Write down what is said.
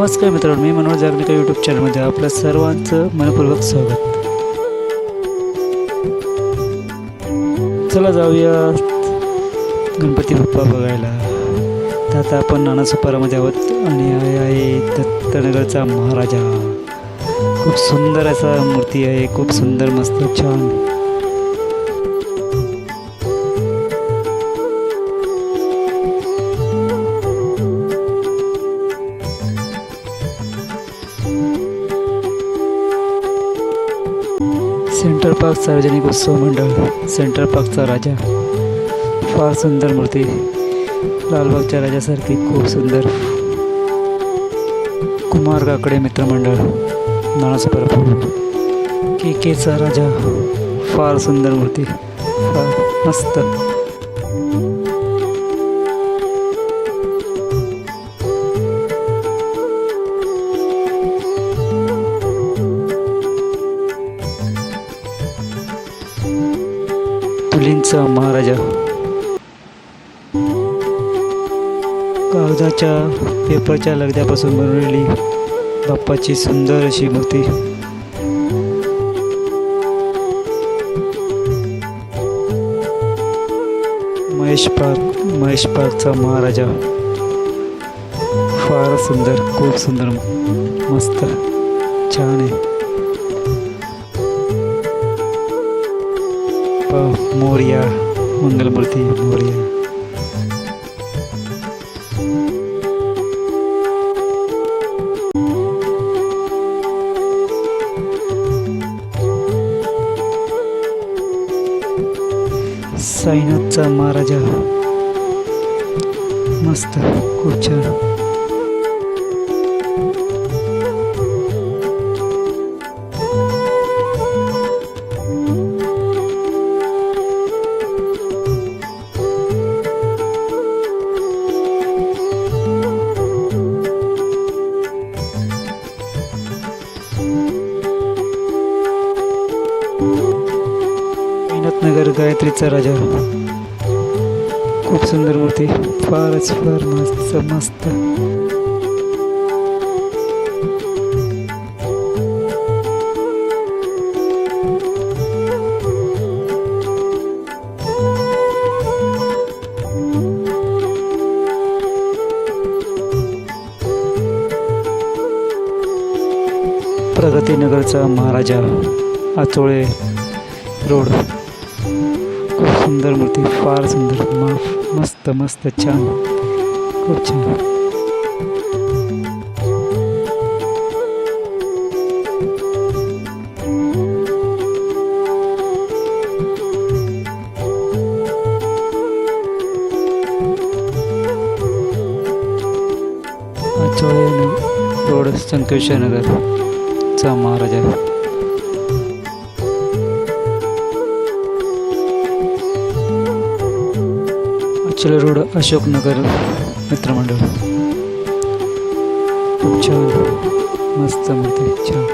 नमस्कार मित्रांनो मी मनोज जागनिका यूट्यूब चॅनलमध्ये आपलं सर्वांचं मनपूर्वक स्वागत. चला जाऊया गणपती बाप्पा बघायला. तर आता आपण नाना सुपारामध्ये आहोत आणि आहे दत्तनगरचा महाराजा. खूप सुंदर असा मूर्ती आहे खूप सुंदर मस्त छान. सेंट्रल पार्क सार्वजनिक उत्सव मंडळ सेंट्रल पार्कचा राजा. फार सुंदर मूर्ती. लालबागच्या राजासारखी खूप सुंदर. कुमार काकडे मित्रमंडळ नाणासपरपूर के केचा राजा. फार सुंदर मूर्ती. फार मस्त. तुलींचा महाराजा. कागदाच्या पेपरच्या लगद्यापासून बनवलेली बाप्पाची सुंदर अशी मूर्ती. महेश पार्क महेश पार्कचा महाराजा. फार सुंदर खूप सुंदर मस्त छान आहे. मोर्या मंगलमूर्ती मोर्या. साईनाथचा महाराजा मस्त खूप छान नगर गायत्रीचा राजा. खूप सुंदर मूर्ती. फारच फार मस्त मस्त. प्रगतीनगरचा महाराजा आचोळे रोड. सुंदर मूर्ती फार सुंदर. म मस्त मस्त छान. खूप छान. रोड संकेश्वर नगरचा महाराजा चल रोड अशोकनगर मित्रमंडळ. खूप छान. मस्त मस्त छान.